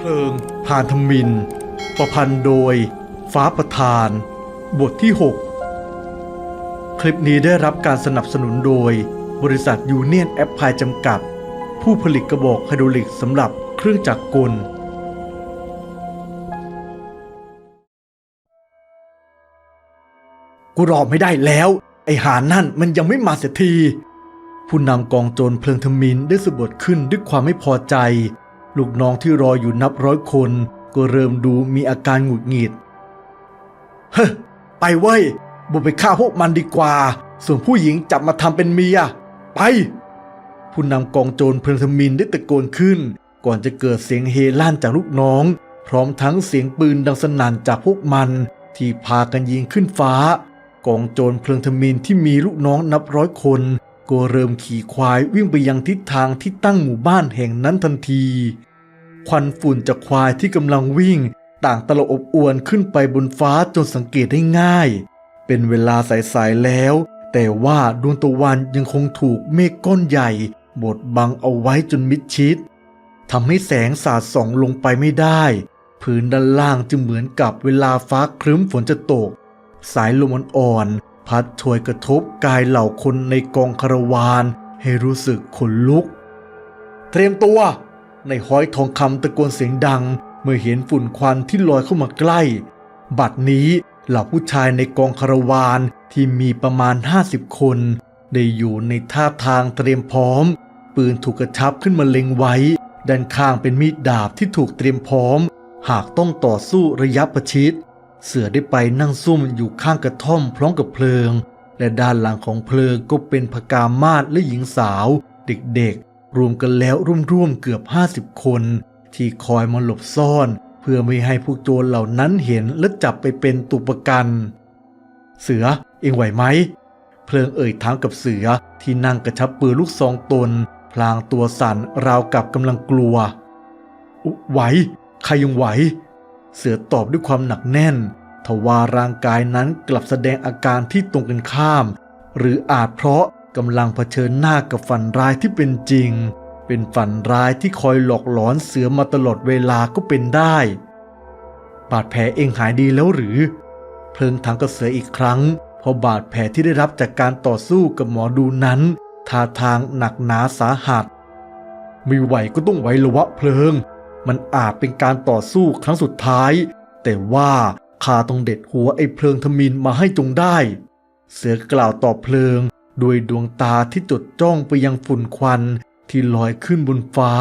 เพลิงพานธมิน ประพันธ์โดย ฟ้าประธาน บทที่ 6 คลิปนี้ได้รับการสนับสนุนโดย บริษัทยูเนียนแอปพลายจำกัด ผู้ผลิตกระบอกไฮดรอลิกสำหรับเครื่องจักรกลกูรอไม่ได้แล้ว ไอหานั่นมันยังไม่มาเสียที ผู้นำกองโจรเพลิงทมินได้สะบดขึ้นด้วยความไม่พอใจ ลูกน้องที่รออยู่นับร้อยคน ก็เริ่มดูมีอาการหงุดหงิด เฮ้ไปเว้ยบุกไปฆ่าพวกมันดีกว่า ส่วนผู้หญิงจับมาทำเป็นเมีย ไป ผู้นำกองโจรเพลิงทมินได้ตะโกนขึ้น ก่อนจะเกิดเสียงเฮลั่นจากลูกน้อง พร้อมทั้งเสียงปืนดังสนั่นจากพวกมัน ที่พากันยิงขึ้นฟ้า กองโจรเพลิงทมินที่มีลูกน้องนับร้อยคนก็เริ่มขี่ควายวิ่งไปยังทิศทางที่ตั้งหมู่บ้านแห่งนั้นทันที ควันฝุ่นจากควายที่กำลังวิ่ง ต่างตลบอบอวนขึ้นไปบนฟ้าจนสังเกตได้ง่าย เป็นเวลาสายๆแล้ว แต่ว่าดวงตะวันยังคงถูกเมฆก้อนใหญ่บดบังเอาไว้จนมิดชิดทำให้แสงสาดส่องลงไปไม่ได้ พื้นด้านล่างจึงเหมือนกับเวลาฟ้าครึ้มฝนจะตก สายลมอ่อนๆพัดถวยกระทบกายเหล่าคนในกองคารวานให้รู้สึกขนลุก เตรียมตัว ในห้อยทองคำตะโกนเสียงดัง เมื่อเห็นฝุ่นควันที่ลอยเข้ามาใกล้ บัดนี้เหล่าผู้ชายในกองคารวานที่มีประมาณ 50 คน ได้อยู่ในท่าทางเตรียมพร้อม ปืนถูกกระชับขึ้นมาเล็งไว้ ด้านข้างเป็นมีดดาบที่ถูกเตรียมพร้อม หากต้องต่อสู้ระยะประชิดเสือได้ไปนั่งซุ่มอยู่ข้างกระท่อมพร้อมกับเพลิง และด้านหลังของเพลิงก็เป็นพกามาศและหญิงสาว เด็กๆ รวมกันแล้วร่วมๆเกือบ 50 คน ที่คอยมาหลบซ่อน เพื่อไม่ให้พวกโจรเหล่านั้นเห็นและจับไปเป็นตัวประกัน เสือเองไหวไหม เพลิงเอ่ยถามกับเสือที่นั่งกระชับปืนลูกซองตน พลางตัวสั่นราวกับกำลังกลัว ไหว ใครยังไหว เสือตอบด้วยความหนักแน่นทว่าร่างกายนั้นกลับแสดงอาการที่ตรงกันข้าม หรืออาจเพราะ กำลังเผชิญหน้ากับฝันร้ายที่เป็นจริง เป็นฝันร้ายที่คอยหลอกหลอนเสือมาตลอดเวลาก็เป็นได้ บาดแผลเองหายดีแล้วหรือ เพลิงถามกับเสืออีกครั้งเพราะบาดแผลที่ได้รับจากการต่อสู้กับหมอดูนั้นท่าทางหนักหนาสาหัสไม่ไหวก็ต้องไหวละวะเพลิง มันอาจเป็นการต่อสู้ครั้งสุดท้าย แต่ว่าข้าต้องเด็ดหัวไอ้เพลิงทมินมาให้จงได้ เสือกล่าวตอบเพลิง ด้วยดวงตาที่จดจ้องไปยังฝุ่นควันที่ลอยขึ้นบนฟ้า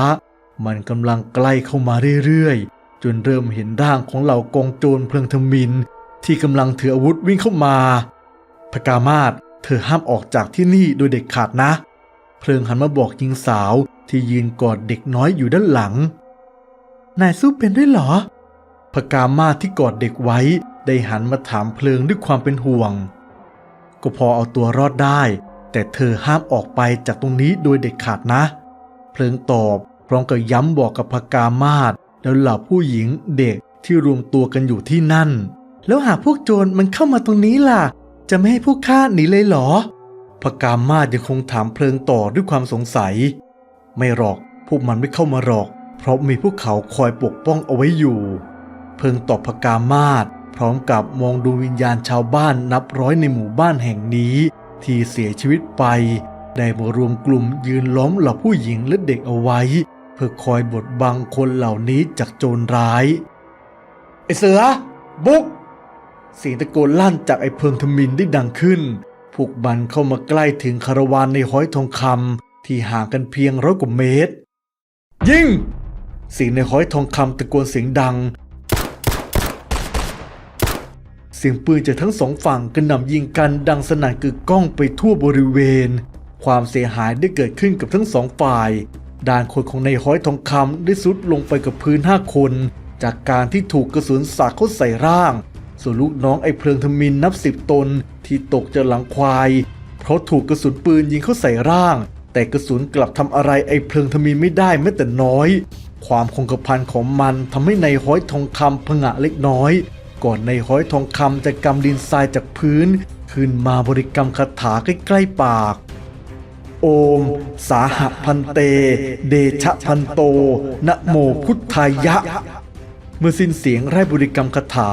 มันกำลังใกล้เข้ามาเรื่อยๆ จนเริ่มเห็นร่างของเหล่ากองโจรเพลิงทมิน ที่กำลังถืออาวุธวิ่งเข้ามาพกามาศเธอห้ามออกจากที่นี่โดยเด็ดขาดนะ เพลิงหันมาบอกหญิงสาวที่ยืนกอดเด็กน้อยอยู่ด้านหลัง นายสู้เป็นด้วยเหรอพกามาศที่กอดเด็กไว้ได้หันมาถามเพลิงด้วยความเป็นห่วง ก็พอเอาตัวรอดได้ แต่เธอห้ามออกไปจากตรงนี้โดยเด็ดขาดนะ เพลิงตอบพร้อมกับย้ำบอกกับพกามาศแล้วเหล่าผู้หญิงเด็กที่รวมตัวกันอยู่ที่นั่น แล้วหากพวกโจรมันเข้ามาตรงนี้ล่ะ จะไม่ให้พวกข้าหนีเลยเหรอพกามาศยังคงถามเพลิงต่อด้วยความสงสัย ไม่หรอกพวกมันไม่เข้ามาหรอก เพราะมีพวกเขาคอยปกป้องเอาไว้อยู่ เพิงตอบพกามาศพร้อมกับมองดูวิญญาณชาวบ้านนับร้อยในหมู่บ้านแห่งนี้ ที่เสียชีวิตไป ได้มารวมกลุ่มยืนล้อมเหล่าผู้หญิงและเด็กเอาไว้ เพื่อคอยบดบังคนเหล่านี้จากโจรร้ายไอเสือ บุกเสียงตะโกนลั่นจากไอเพิงทมินได้ดังขึ้นพวกมันเข้ามาใกล้ถึงคาราวานในห้อยทองคำที่ห่างกันเพียงร้อยกว่าเมตร ยิงเสียงในห้อยทองคำตะโกนเสียงดัง เสียงปืนจากทั้งสองฝั่งกระหน่ำยิงกันดังสนั่นกึกก้องไปทั่วบริเวณ ความเสียหายได้เกิดขึ้นกับทั้งสองฝ่าย ด้านคนของในห้อยทองคำได้สุดลงไปกับพื้นห้าคน จากการที่ถูกกระสุนสาดเข้าใส่ร่าง ส่วนลูกน้องไอ้เพลิงทมินนับสิบตนที่ตกจากหลังควาย เพราะถูกกระสุนปืนยิงเข้าใส่ร่าง แต่กระสุนกลับทำอะไรไอ้เพลิงทมินไม่ได้แม้แต่น้อย ความคงกระพันของมันทำให้ในห้อยทองคำผงะเล็กน้อย ก่อนในห้อยทองคำจะกำดินทรายจากพื้น ขึ้นมาบริกรรมคาถาใกล้ๆปาก โอม สาหพันเต เดชะพันโตนะโมพุทธายะ เมื่อสิ้นเสียงไร่บริกรรมคาถา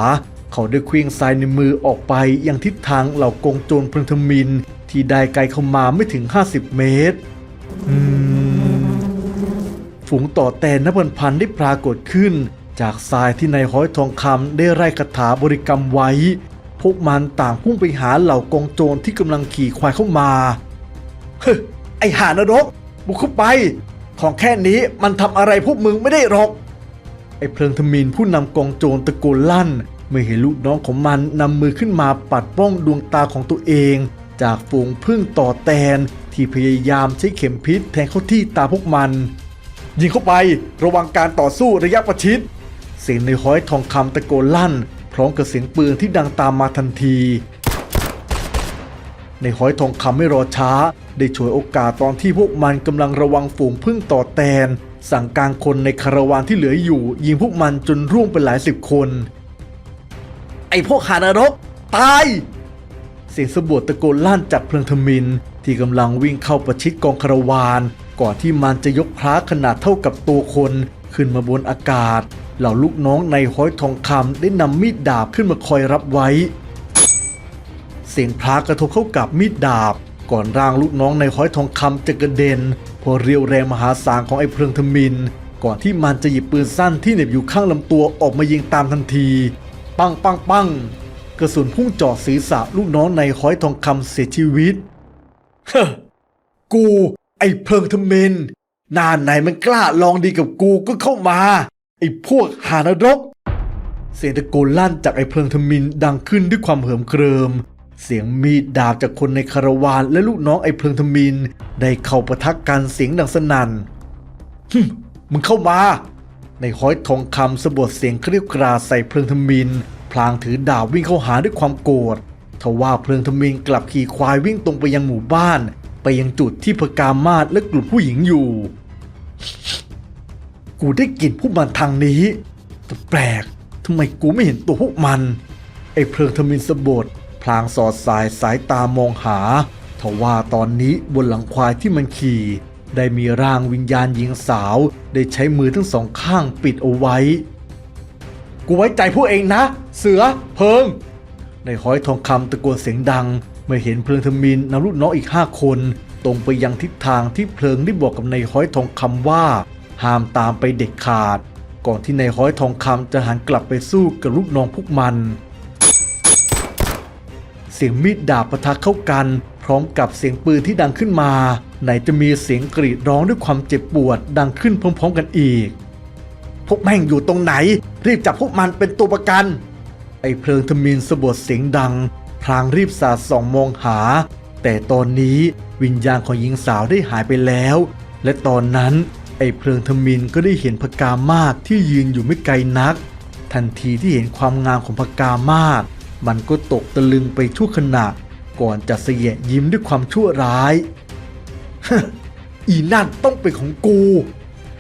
เขาได้เคลื่องทรายในมือออกไปยังทิศทางเหล่ากงโจรเพลิงทมิน ที่ได้ไกลเข้ามาไม่ถึง 50 เมตรฝูงต่อแตนนับพันๆได้ปรากฏขึ้น จากทรายที่นายห้อยทองคำได้ไร่คาถาบริกรรมไว้ พวกมันต่างพุ่งไปหาเหล่ากองโจรที่กำลังขี่ควายเข้ามา เฮ้ไอหานรก บุกเข้าไป ของแค่นี้มันทำอะไรพวกมึงไม่ได้หรอก ไอเพลิงทมินผู้นำกองโจรตะโกนลั่น เมื่อเห็นลูกน้องของมันนำมือขึ้นมาปัดป้องดวงตาของตัวเอง จากฝูงพึ่งต่อแตนที่พยายามใช้เข็มพิษแทงเข้าที่ตาพวกมัน ยิงเข้าไประวังการต่อสู้ระยะประชิด เสียงในห้อยทองคำตะโกนลั่น พร้อมกับเสียงปืนที่ดังตามมาทันที ในห้อยทองคำไม่รอช้า ได้ฉวยโอกาสตอนที่พวกมันกำลังระวังฝูงพึ่งต่อแตน สั่งการคนในคาราวานที่เหลืออยู่ ยิงพวกมันจนร่วงไปหลายสิบคน ไอ้พวกหานรก ตาย เสียงสะบวดตะโกนลั่นจากเพลิงทมิน ที่กำลังวิ่งเข้าประชิดกองคาราวาน ก่อนที่มันจะยกพระขนาดเท่ากับตัวคน ขึ้นมาบนอากาศ เหล่าลูกน้องในห้อยทองคำได้นำมีดดาบขึ้นมาคอยรับไว้ เสียงพระกระทบเข้ากับมีดดาบ ก่อนร่างลูกน้องในห้อยทองคำจะกระเด็นเพอเรียวแรงมหาศาลของไอ้เพลิงทมิน ก่อนที่มันจะหยิบปืนสั้นที่เหน็บอยู่ข้างลำตัวออกมายิงตามทันที ปังปังปังกระสุนพุ่งเจาะศีรษะลูกน้องในห้อยทองคำเสียชีวิต เฮ้กู ไอ้เพลิงทมิน น้าไหนมันกล้าลองดีกับกูก็เข้ามา ไอ้พวกหานรก เสียงตะโกนลั่นจากไอ้เพลิงทมินดังขึ้นด้วยความเหิมเกริม เสียงมีดดาบจากคนในคาราวานและลูกน้องไอ้เพลิงทมิน ได้เข้าประทะกันเสียงดังสนั่นฮึมึงเข้ามา ในห้อยทองคำสะบดเสียงเกรียวกราใส่เพลิงทมิน พลางถือดาบวิ่งเข้าหาด้วยความโกรธทว่าเพลิงทมินกลับขี่ควายวิ่งตรงไปยังหมู่บ้าน ไปยังจุดที่พกามาศและกลุ่มผู้หญิงอยู่ กูได้กลิ่นพวกมันทางนี้ แต่แปลกทำไมกูไม่เห็นตัวพวกมัน ไอ้เพลิงทมินสบดพลางสอดสายสายตามองหาทว่าตอนนี้บนหลังควายที่มันขี่ ได้มีร่างวิญญาณหญิงสาว ได้ใช้มือทั้งสองข้างปิดเอาไว้ กูไว้ใจพวกเองนะ เสือเพิง ในห้อยทองคำตะโกนเสียงดัง เมื่อเห็นเพลิงทมินนำลูกน้องอีกห้าคน ตรงไปยังทิศทางที่เพลิงได้บอกกับในห้อยทองคำว่า ห้ามตามไปเด็ดขาด ก่อนที่ในห้อยทองคำจะหันกลับไปสู้กับลูกน้องพวกมัน เสียงมีดดาบปะทะเข้ากัน พร้อมกับเสียงปืนที่ดังขึ้นมา ไหนจะมีเสียงกรีดร้องด้วยความเจ็บปวดดังขึ้นพร้อมๆกันอีกพวกแม่งอยู่ตรงไหน รีบจับพวกมันเป็นตัวประกัน ไอ้เพลิงทมินสะบดเสียงดัง พลางรีบสาดส่องมองหา แต่ตอนนี้วิญญาณของหญิงสาวได้หายไปแล้ว และตอนนั้นไอ้เพลิงทมินก็ได้เห็นพกามาศที่ยืนอยู่ไม่ไกลนัก ทันทีที่เห็นความงามของพกามาศมันก็ตกตะลึงไปชั่วขณะ ก่อนจะเสยยิ้มด้วยความชั่วร้ายอีนั่นต้องเป็นของกู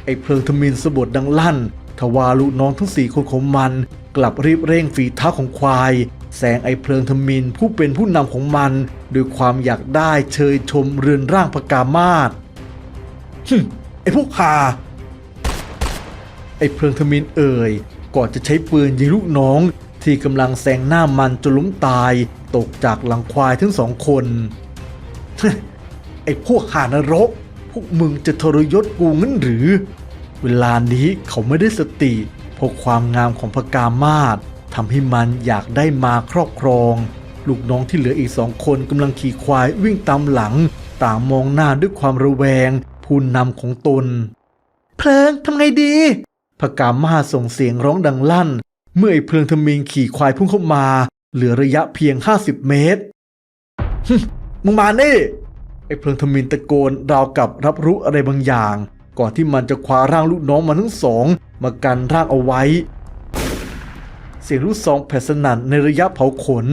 ไอ้เพลิงทมินสะบดดังลั่น ทว่าลูกน้องทั้งสี่คนของมัน กลับรีบเร่งฝีเท้าของควาย แสงไอ้เพลิงทมินผู้เป็นผู้นำของมันด้วยความอยากได้เชยชมเรือนร่างพกามาศฮึมไอ้พวกหาไอ้เพลิงทมินเอ่ยก่อนจะใช้ปืนยิงลูกน้อง ที่กำลังแซงหน้ามันจนล้มตาย ตกจากหลังควายทั้งสองคน ไอ้พวกหานรก พวกมึงจะทรยศกูงั้นหรือ เวลานี้เขาไม่ได้สติเพราะความงามของพกามาศ ทำให้มันอยากได้มาครอบครอง ลูกน้องที่เหลืออีกสองคนกำลังขี่ควายวิ่งตามหลัง ต่างมองหน้าด้วยความระแวง ผู้นำของตน เพลิงทำไงดีพกามาส่งเสียงร้องดังลั่น เมื่อไอ้เพลิงทมิงขี่ควายพุ่งเข้ามา เหลือระยะเพียง 50 เมตรมึงมานี่ ไอ้เพลิงทมินตะโกนราวกับรับรู้อะไรบางอย่าง ก่อนที่มันจะคว้าร่างลูกน้องมันทั้งสอง มากันร่างเอาไว้ เสียงลูกซองแผ่สนั่นในระยะเผาขน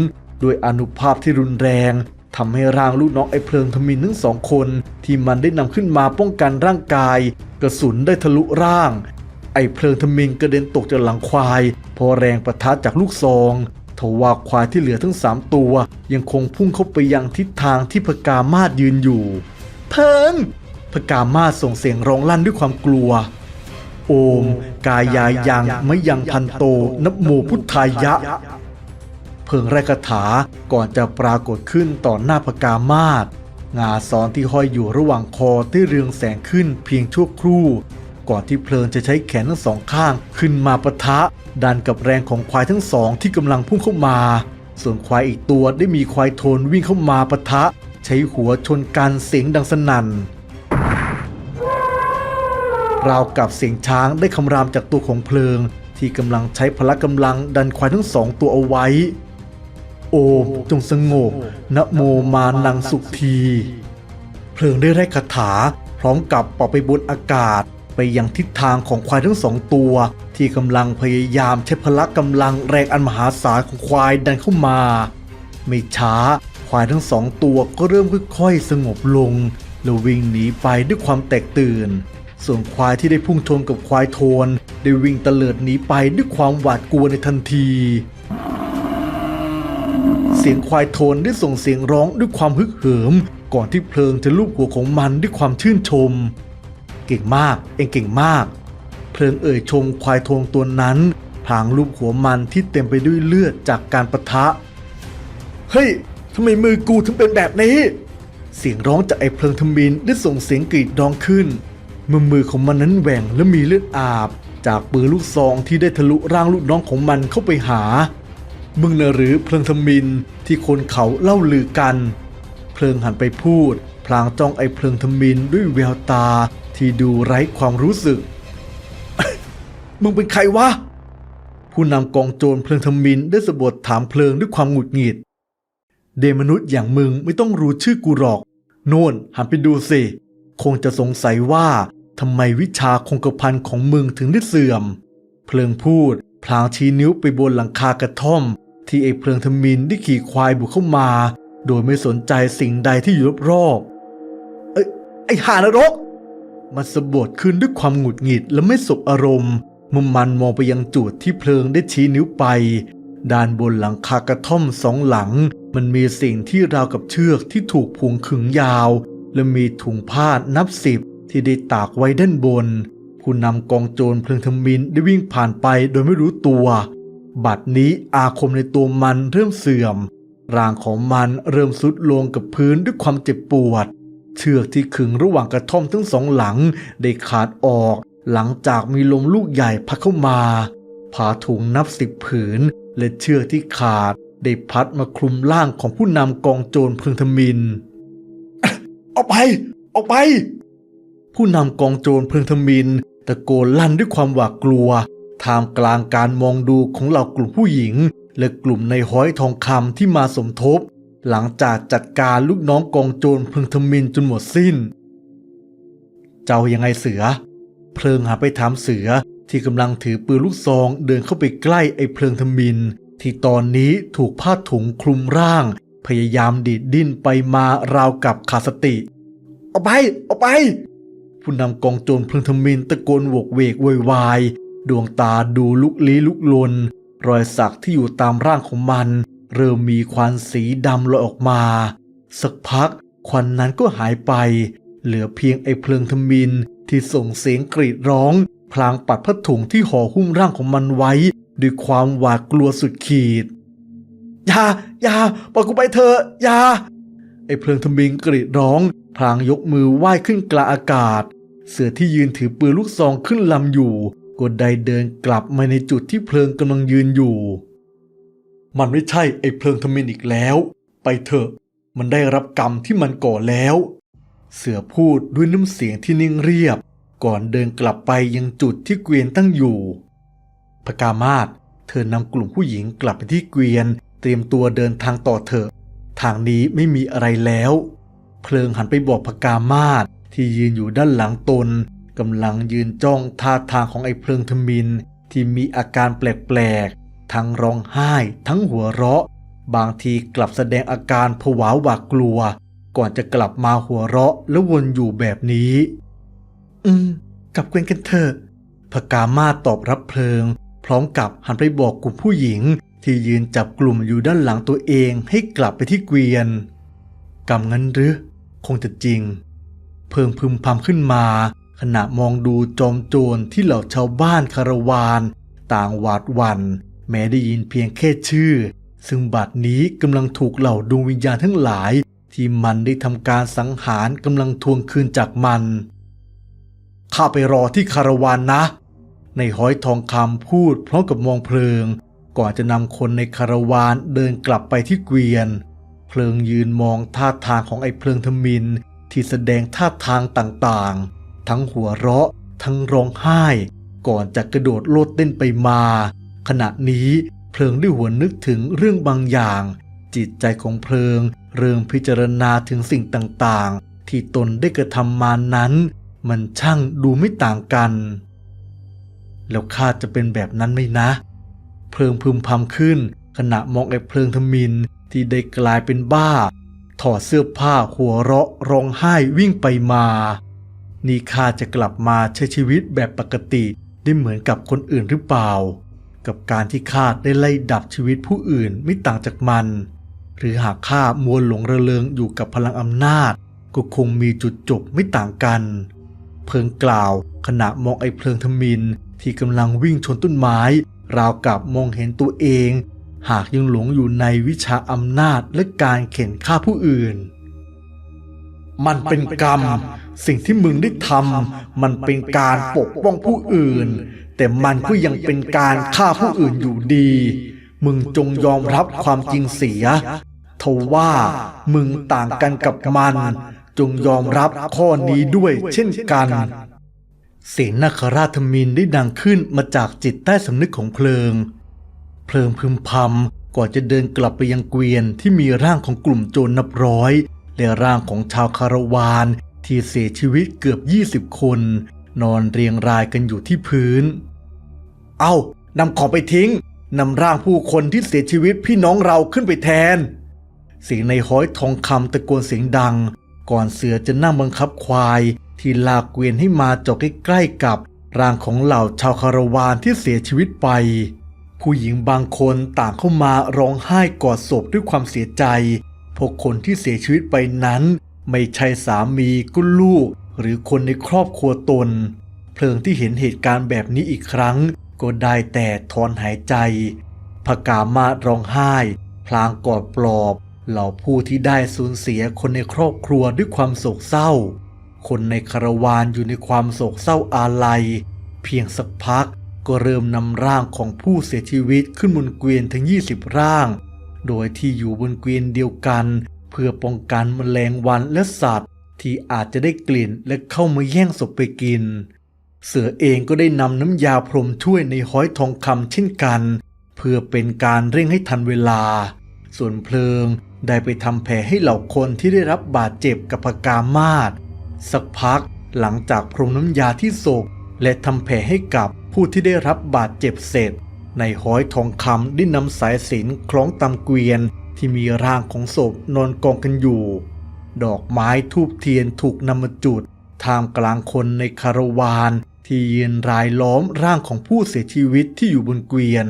ด้วยอนุภาพที่รุนแรงทำให้ร่างลูกน้องไอ้เพลิงทมินทั้งสองคน ที่มันได้นำขึ้นมาป้องกันร่างกาย กระสุนได้ทะลุร่าง ไอ้เพลิงทมินกระเด็นตกจากหลังควาย พอแรงประทะจากลูกซองทว่าควายที่เหลือทั้งสามตัว ยังคงพุ่งเข้าไปยังทิศทางที่พกามาศยืนอยู่ เพิงพกามาศส่งเสียงร้องลั่นด้วยความกลัว โอม กายายังมยังพันโตนโมพุทธายะ เพิงแรกถาก่อนจะปรากฏขึ้นต่อหน้าพกามาศงาซ้อนที่ห้อยอยู่ระหว่างคอที่เรืองแสงขึ้นเพียงชั่วครู่ ก่อนที่เพลิงจะใช้แขนทั้งสองข้างขึ้นมาปะทะ ดันกับแรงของควายทั้งสองที่กำลังพุ่งเข้ามา ส่วนควายอีกตัวได้มีควายโทนวิ่งเข้ามาปะทะ ใช้หัวชนกันเสียงดังสนั่น ราวกับเสียงช้างได้คำรามจากตัวของเพลิง ที่กำลังใช้พละกำลังดันควายทั้งสองตัวเอาไว้ โอมจงสงบนะโมมานังสุขที เพลิงได้แรกคาถา พร้อมกับเป่าไปบนอากาศ ไปยังทิศทางของควายทั้งสองตัว ที่กำลังพยายามใช้พละกำลังแรงอันมหาศาลของควายดันเข้ามา ไม่ช้าควายทั้งสองตัวก็เริ่มค่อยๆสงบลงแล้ววิ่งหนีไปด้วยความแตกตื่น ส่วนควายที่ได้พุ่งชนกับควายโทน ได้วิ่งเตลิดหนีไปด้วยความหวาดกลัวในทันที เสียงควายโทนได้ส่งเสียงร้องด้วยความฮึกเหิม ก่อนที่เพลิงจะลูบหัวของมันด้วยความชื่นชม เก่งมาก เองเก่งมาก เพลิงเอ่ยชมควายโทนตัวนั้นพางลูบหัวมันที่เต็มไปด้วยเลือดจากการประทะ เฮ้ยทำไมมือกูถึงเป็นแบบนี้ เสียงร้องจากไอ้เพลิงทมินได้ส่งเสียงกรีดร้องขึ้น เมื่อมือของมันนั้นแหว่งและมีเลือดอาบ จากปืนลูกซองที่ได้ทะลุร่างลูกน้องของมันเข้าไปหา มึงนะหรือเพลิงทมินที่คนเขาเล่าลือกัน เพลิงหันไปพูด พลางจ้องไอ้เพลิงทมินด้วยแววตาที่ดูไร้ความรู้สึก มึงเป็นใครวะ ผู้นำกองโจรเพลิงทมินได้สะบดถามเพลิงด้วยความหงุดหงิด เดมนุษย์อย่างมึงไม่ต้องรู้ชื่อกูหรอก โน่นหันไปดูสิ คงจะสงสัยว่าทำไมวิชาคงกระพันของมึงถึงได้เสื่อม เพลิงพูด พลางชี้นิ้วไปบนหลังคากระท่อม ที่ไอ้เพลิงทมินได้ขี่ควายบุกเข้ามา โดยไม่สนใจสิ่งใดที่อยู่รอบๆเอ้ไอ้หานรก มันสะบดขึ้นด้วยความหงุดหงิดและไม่สบอารมณ์เมื่อมันมองไปยังจุดที่เพลิงได้ชี้นิ้วไป ด้านบนหลังคากระท่อมสองหลัง มันมีสิ่งที่ราวกับเชือกที่ถูกผูกขึงยาว และมีถุงผ้านับสิบที่ได้ตากไว้ด้านบน ผู้นำกองโจรเพลิงทมินได้วิ่งผ่านไปโดยไม่รู้ตัว บัดนี้อาคมในตัวมันเริ่มเสื่อม ร่างของมันเริ่มสุดลงกับพื้นด้วยความเจ็บปวด เชือกที่ขึงระหว่างกระท่อมทั้งสองหลังได้ขาดออก หลังจากมีลมลูกใหญ่พัดเข้ามาผ้าถุงนับสิบผืน และเชือกที่ขาด ได้พัดมาคลุมร่างของผู้นำกองโจรเพลิงทมิน ออกไปออกไป ผู้นำกองโจรเพลิงทมินตะโกนลั่นด้วยความหวาดกลัวท่ามกลางการมองดูของเหล่ากลุ่มผู้หญิง และกลุ่มในห้อยทองคำที่มาสมทบ หลังจากจัดการลูกน้องกองโจรเพลิงทมินจนหมดสิ้น เจ้ายังไงเสือ เพลิงหาไปถามเสือที่กำลังถือปืนลูกซองเดินเข้าไปใกล้ไอ้เพลิงทมิน ที่ตอนนี้ถูกผ้าถุงคลุมร่าง พยายามดีดดิ้นไปมาราวกับขาดสติ ออกไป ออกไป ผู้นำกองโจรเพลิงทมินตะโกนโวกเวกโวยวาย ดวงตาดูลุกลี้ลุกลน รอยสักที่อยู่ตามร่างของมัน เริ่มมีควันสีดำลอยออกมา สักพักควันนั้นก็หายไป เหลือเพียงไอ้เพลิงทมินที่ส่งเสียงกรีดร้อง พลางปัดผ้าถุงที่ห่อหุ้มร่างของมันไว้ ด้วยความหวาดกลัวสุดขีด อย่าอย่าปล่อยกูไปเถอะอย่าไอ้เพลิงทมิงกรีดร้องพลางยกมือไหว้ขึ้นกลางอากาศ เสือที่ยืนถือปืนลูกซองขึ้นลำอยู่ก็ได้เดินกลับมาในจุดที่เพลิงกำลังยืนอยู่ มันไม่ใช่ไอ้เพลิงทมินอีกแล้ว ไปเถอะ มันได้รับกรรมที่มันก่อแล้ว เสือพูดด้วยน้ำเสียงที่นิ่งเรียบ ก่อนเดินกลับไปยังจุดที่เกวียนตั้งอยู่พกามาศเธอนำกลุ่มผู้หญิงกลับไปที่เกวียน เตรียมตัวเดินทางต่อเถอะ ทางนี้ไม่มีอะไรแล้ว เพลิงหันไปบอกพกามาศที่ยืนอยู่ด้านหลังตนกำลังยืนจ้องท่าทางของไอ้เพลิงทมิน ที่มีอาการแปลกๆ ทั้งร้องไห้ ทั้งหัวเราะ บางทีกลับแสดงอาการผวาหวาดกลัว ก่อนจะกลับมาหัวเราะและวนอยู่แบบนี้ อืมกลับเกวนกันเถอะพกามาศตอบรับเพลิง พร้อมกับหันไปบอกกลุ่มผู้หญิง ที่ยืนจับกลุ่มอยู่ด้านหลังตัวเองให้กลับไปที่เกวียนกำงั้นหรือ คงจะจริง เพิ่งพึมพำขึ้นมา ขณะมองดูจอมโจรที่เหล่าชาวบ้านคารวาน ต่างหวาดหวัน่นแม้ได้ยินเพียงแค่ชื่อ ซึ่งบัดนี้กำลังถูกเหล่าดวงวิญญาณทั้งหลาย ที่มันได้ทำการสังหารกำลังทวงคืนจากมัน ข้าไปรอที่คารวานนะ ในห้อยทองคำพูดพร้อมกับมองเพลิง ก่อนจะนำคนในคาราวานเดินกลับไปที่เกวียน เพลิงยืนมองท่าทางของไอ้เพลิงทมินที่แสดงท่าทางต่างๆ ทั้งหัวเราะ ทั้งร้องไห้ ก่อนจะกระโดดโลดเต้นไปมา ขณะนี้เพลิงได้หัวนนึกถึงเรื่องบางอย่าง จิตใจของเพลิง เริ่มพิจารณาถึงสิ่งต่างๆ ที่ตนได้กระทำมานั้น มันช่างดูไม่ต่างกัน แล้วข้าจะเป็นแบบนั้นไหมนะ เพลิงพึมพำขึ้น ขณะมองไอ้เพลิงทมินที่ได้กลายเป็นบ้า ถอดเสื้อผ้าหัวเราะร้องไห้วิ่งไปมา นี่ข้าจะกลับมาใช้ชีวิตแบบปกติได้เหมือนกับคนอื่นหรือเปล่า กับการที่ข้าได้ไล่ดับชีวิตผู้อื่นไม่ต่างจากมัน หรือหากข้ามัวหลงระเริงอยู่กับพลังอำนาจ ก็คงมีจุดจบไม่ต่างกัน เพิงกล่าวขณะมองไอ้เพลิงทมินที่กำลังวิ่งชนต้นไม้ ราวกับมองเห็นตัวเอง หากยังหลงอยู่ในวิชาอำนาจและการเข็นฆ่าผู้อื่น มันเป็นกรรม สิ่งที่มึงได้ทำมันเป็นการปกป้องผู้อื่น แต่มันก็ยังเป็นการฆ่าผู้อื่นอยู่ดี มึงจงยอมรับความจริงเสียทว่ามึงต่างกันกับมัน จงยอมรับข้อนี้ด้วยเช่นกัน เสียงนาคราชมินได้ดังขึ้นมาจากจิตใต้สำนึกของเพลิง เพลิงพึมพำก่อนจะเดินกลับไปยังเกวียนที่มีร่างของกลุ่มโจรนับร้อย และร่างของชาวคาราวานที่เสียชีวิตเกือบ 20 คน นอนเรียงรายกันอยู่ที่พื้น เอานำของไปทิ้งนำร่างผู้คนที่เสียชีวิตพี่น้องเราขึ้นไปแทน เสียงในห้อยทองคำตะโกนเสียงดัง ก่อนเสือจะนั่งบังคับควาย ที่ลากเกวียนให้มาจอดใกล้ๆกับร่างของเหล่าชาวคารวานที่เสียชีวิตไป ผู้หญิงบางคนต่างเข้ามาร้องไห้กอดศพด้วยความเสียใจ พวกคนที่เสียชีวิตไปนั้น ไม่ใช่สามีก็ลูก หรือคนในครอบครัวตน เพลิงที่เห็นเหตุการณ์แบบนี้อีกครั้ง ก็ได้แต่ถอนหายใจพกามาศร้องไห้ พลางกอดปลอบ เหล่าผู้ที่ได้สูญเสียคนในครอบครัวด้วยความโศกเศร้า คนในคารวานอยู่ในความโศกเศร้าอาลัย เพียงสักพักก็เริ่มนำร่างของผู้เสียชีวิตขึ้นบนเกวียนทั้ง20 ร่าง โดยที่อยู่บนเกวียนเดียวกัน เพื่อป้องกันแมลงวันและสัตว์ ที่อาจจะได้กลิ่นและเข้ามาแย่งศพไปกิน เสือเองก็ได้นำน้ำยาพรมช่วยในห้อยทองคำเช่นกัน เพื่อเป็นการเร่งให้ทันเวลา ส่วนเพลิงได้ไปทำแผลให้เหล่าคนที่ได้รับบาดเจ็บกับพกามาศ สักพักหลังจากพรมน้ำยาที่โศพและทำแผลให้กับผู้ที่ได้รับบาดเจ็บเสร็จ ในห้อยทองคำได้นำสายสิญคล้องตามเกวียนที่มีร่างของศพนอนกองกันอยู่ ดอกไม้ทูบเทียนถูกนำมาจุดท่ามกลางคนในคาราวาน ที่ยืนรายล้อมร่างของผู้เสียชีวิตที่อยู่บนเกวียน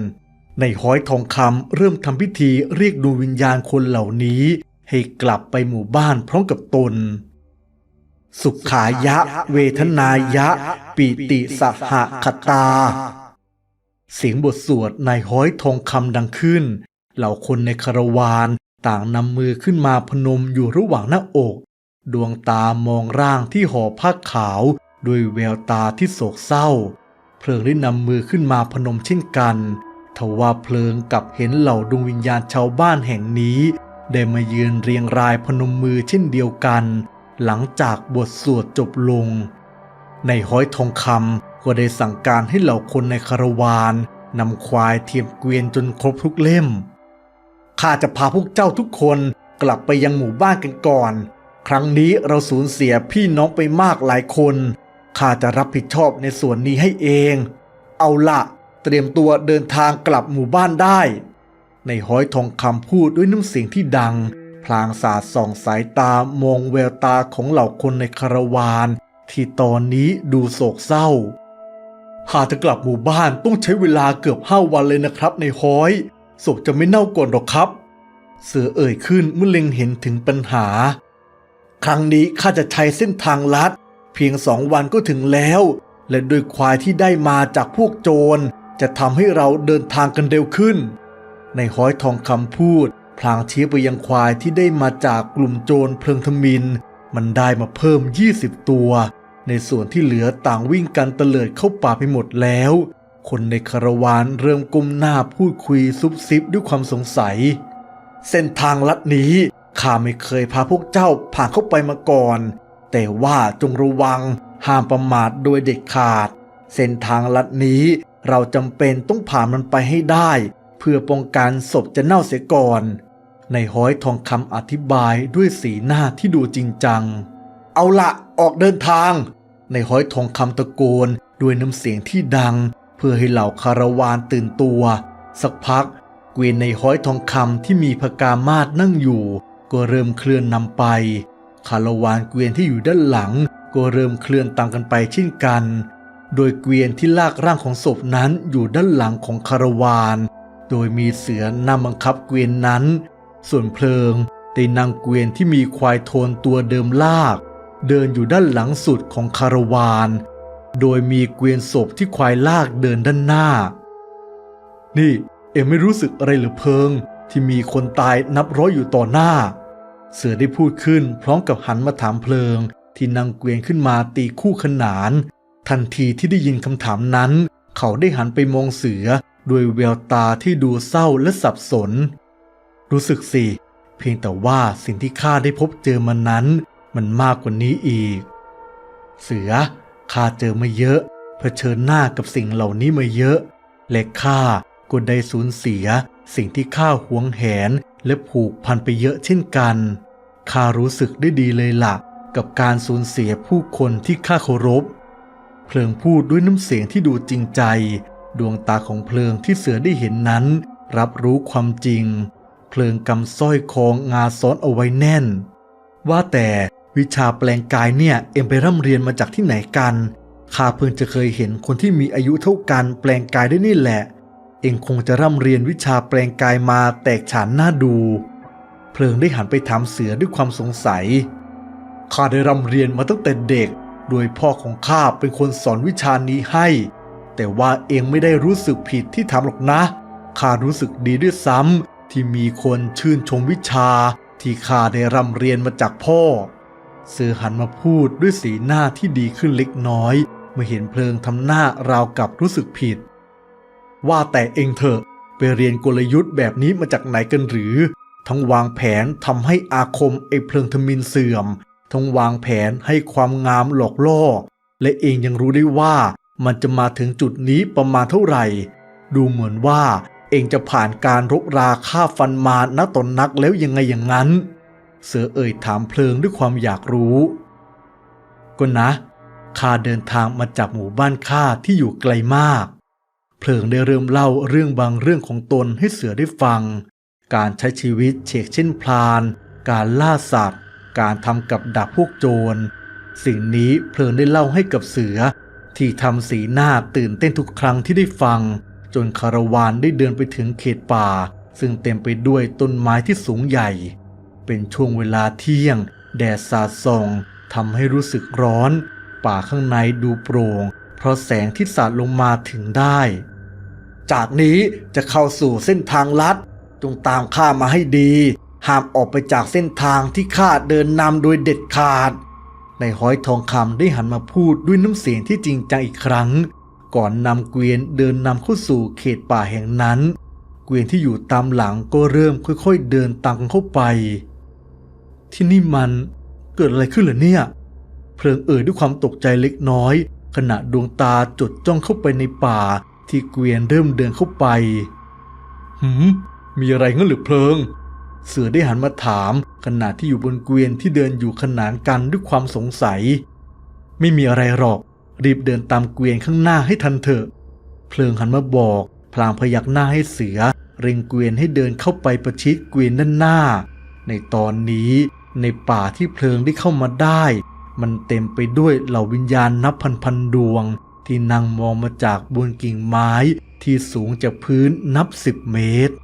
ในห้อยทองคำเริ่มทำพิธีเรียกดวงวิญญาณคนเหล่านี้ ให้กลับไปหมู่บ้านพร้อมกับตน สุขายะ เวทนายะ ปิติสหคตา เสียงบทสวดในห้อยทองคำดังขึ้น เหล่าคนในคารวานต่างนำมือขึ้นมาพนมอยู่ระหว่างหน้าอก ดวงตามองร่างที่ห่อผ้าขาวด้วยแววตาที่โศกเศร้า เพลิงได้นำมือขึ้นมาพนมเช่นกันทว่าเพลิงกับเห็นเหล่าดวงวิญญาณชาวบ้านแห่งนี้ ได้มายืนเรียงรายพนมมือเช่นเดียวกัน หลังจากบทสวดจบลง ในห้อยทองคำก็ได้สั่งการให้เหล่าคนในคารวานนำควายเทียมเกวียนจนครบทุกเล่ม ข้าจะพาพวกเจ้าทุกคนกลับไปยังหมู่บ้านกันก่อน ครั้งนี้เราสูญเสียพี่น้องไปมากหลายคน ข้าจะรับผิดชอบในส่วนนี้ให้เอง เอาละเตรียมตัวเดินทางกลับหมู่บ้านได้ ในห้อยทองคำพูดด้วยน้ำเสียงที่ดัง พลางสาดส่องสายตามองแววตาของเหล่าคนในคาราวาน ที่ตอนนี้ดูโศกเศร้า หากจะกลับหมู่บ้านต้องใช้เวลาเกือบห้าวันเลยนะครับในห้อยศพจะไม่เน่าก่อนหรอกครับ เสือเอ่ยขึ้นเมื่อเล็งเห็นถึงปัญหา ครั้งนี้ข้าจะใช้เส้นทางลัด เพียงสองวันก็ถึงแล้ว และโดวยควายที่ได้มาจากพวกโจร จะทำให้เราเดินทางกันเร็วขึ้น ในห้อยทองคำพูด พลางชี้ไปยังควายที่ได้มาจากกลุ่มโจรเพลิงทมิน มันได้มาเพิ่ม 20 ตัว ในส่วนที่เหลือต่างวิ่งกันเตลิดเข้าป่าไปหมดแล้ว คนในคาราวานเริ่มก้มหน้าพูดคุยซุบซิบด้วยความสงสัย เส้นทางลัดนี้ข้าไม่เคยพาพวกเจ้าผ่านเข้าไปมาก่อน แต่ว่าจงระวังห้ามประมาทโดยเด็ดขาด เส้นทางลัดนี้เราจำเป็นต้องผ่านมันไปให้ได้ เพื่อป้องกันศพจะเน่าเสียก่อน ในห้อยทองคำอธิบายด้วยสีหน้าที่ดูจริงจัง เอาละออกเดินทาง ในห้อยทองคำตะโกนด้วยน้ำเสียงที่ดัง เพื่อให้เหล่าคาราวานตื่นตัว สักพัก เกวียนในห้อยทองคำที่มีพกามาศนั่งอยู่ ก็เริ่มเคลื่อนนำไปคาราวานเกวียนที่อยู่ด้านหลัง ก็เริ่มเคลื่อนตามกันไปเช่นกัน โดยเกวียนที่ลากร่างของศพนั้นอยู่ด้านหลังของคาราวาน โดยมีเสือนำบังคับเกวียนนั้น ส่วนเพลิงได้นั่งเกวียนที่มีควายโทนตัวเดิมลาก เดินอยู่ด้านหลังสุดของคาราวาน โดยมีเกวียนศพที่ควายลากเดินด้านหน้า นี่เอ็งไม่รู้สึกอะไรหรือเพิง ที่มีคนตายนับร้อยอยู่ต่อหน้า เสือได้พูดขึ้นพร้อมกับหันมาถามเพลิง ที่นั่งเกวียนขึ้นมาตีคู่ขนาน ทันทีที่ได้ยินคำถามนั้น เขาได้หันไปมองเสือ ด้วยแววตาที่ดูเศร้าและสับสน รู้สึกสิ เพียงแต่ว่าสิ่งที่ข้าได้พบเจอมานั้น มันมากกว่านี้อีก เสือข้าเจอมาเยอะเผชิญหน้ากับสิ่งเหล่านี้มาเยอะและข้าก็ได้สูญเสีย สิ่งที่ข้าหวงแหนและผูกพันไปเยอะเช่นกันข้ารู้สึกได้ดีเลยล่ะ กับการสูญเสียผู้คนที่ข้าเคารพ เพลิงพูดด้วยน้ำเสียงที่ดูจริงใจ ดวงตาของเพลิงที่เสือได้เห็นนั้น รับรู้ความจริง เพลิงกำสร้อยคองงาซ้อนเอาไว้แน่น ว่าแต่วิชาแปลงกายเนี่ยเอ็มไปร่ำเรียนมาจากที่ไหนกันข้าเพิ่งจะเคยเห็นคนที่มีอายุเท่ากันแปลงกายได้นี่แหละ เองคงจะร่ำเรียนวิชาแปลงกายมาแตกฉานน้าดู เพลิงได้หันไปถามเสือด้วยความสงสัยข้าได้ร่ำเรียนมาตั้งแต่เด็ก โดยพ่อของข้าเป็นคนสอนวิชานี้ให้ แต่ว่าเองไม่ได้รู้สึกผิดที่ทำหรอกนะ ข้ารู้สึกดีด้วยซ้ำที่มีคนชื่นชมวิชาที่ข้าได้ร่ำเรียนมาจากพ่อ เสือหันมาพูดด้วยสีหน้าที่ดีขึ้นเล็กน้อย เมื่อเห็นเพลิงทำหน้าราวกับรู้สึกผิด ว่าแต่เองเถอะไปเรียนกลยุทธ์แบบนี้มาจากไหนกันหรือ ทั้งวางแผนทำให้อาคมไอเพลิงทมินเสื่อม ทั้งวางแผนให้ความงามหลอกล่อ และเองยังรู้ได้ว่า มันจะมาถึงจุดนี้ประมาณเท่าไหร่ ดูเหมือนว่าเองจะผ่านการรบราฆ่าฟันมาณตนนักแล้วยังไงอย่างนั้น เสือเอ่ยถามเพลิงด้วยความอยากรู้ก็นะข้าเดินทางมาจากหมู่บ้านข้าที่อยู่ไกลมาก เพลิงได้เริ่มเล่าเรื่องบางเรื่องของตนให้เสือได้ฟัง การใช้ชีวิตเฉกเช่นพลาน การล่าสัตว์ การทำกับดักพวกโจร สิ่งนี้เพลิงได้เล่าให้กับเสือ ที่ทำสีหน้าตื่นเต้นทุกครั้งที่ได้ฟัง จนคาราวานได้เดินไปถึงเขตป่า ซึ่งเต็มไปด้วยต้นไม้ที่สูงใหญ่ เป็นช่วงเวลาเที่ยง แดดสาดส่องทำให้รู้สึกร้อน ป่าข้างในดูโปร่ง เพราะแสงที่สาดลงมาถึงได้ จากนี้จะเข้าสู่เส้นทางลัด จงตามข้ามาให้ดี ห้ามออกไปจากเส้นทางที่ข้าเดินนำโดยเด็ดขาด ในห้อยทองคำได้หันมาพูดด้วยน้ำเสียงที่จริงจังอีกครั้ง ก่อนนำเกวียนเดินนำเข้าสู่เขตป่าแห่งนั้น เกวียนที่อยู่ตามหลังก็เริ่มค่อยๆเดินตามกันเข้าไป ที่นี่มันเกิดอะไรขึ้นเหรอเนี่ย เพลิงเอ่ยด้วยความตกใจเล็กน้อย ขณะดวงตาจดจ้องเข้าไปในป่า ที่เกวียนเริ่มเดินเข้าไป หืม มีอะไรงั้นหรือเพลิง เสือได้หันมาถามขณะที่อยู่บนเกวียนที่เดินอยู่ขนานกันด้วยความสงสัย ไม่มีอะไรหรอก รีบเดินตามเกวียนข้างหน้าให้ทันเถอะ เพลิงหันมาบอก พลางพยักหน้าให้เสือ เร่งเกวียนให้เดินเข้าไปประชิดเกวียนด้านหน้า ในตอนนี้ในป่าที่เพลิงได้เข้ามาได้ มันเต็มไปด้วยเหล่าวิญญาณนับพันพันดวง ที่นั่งมองมาจากบนกิ่งไม้ที่สูงจากพื้นนับสิบเมตร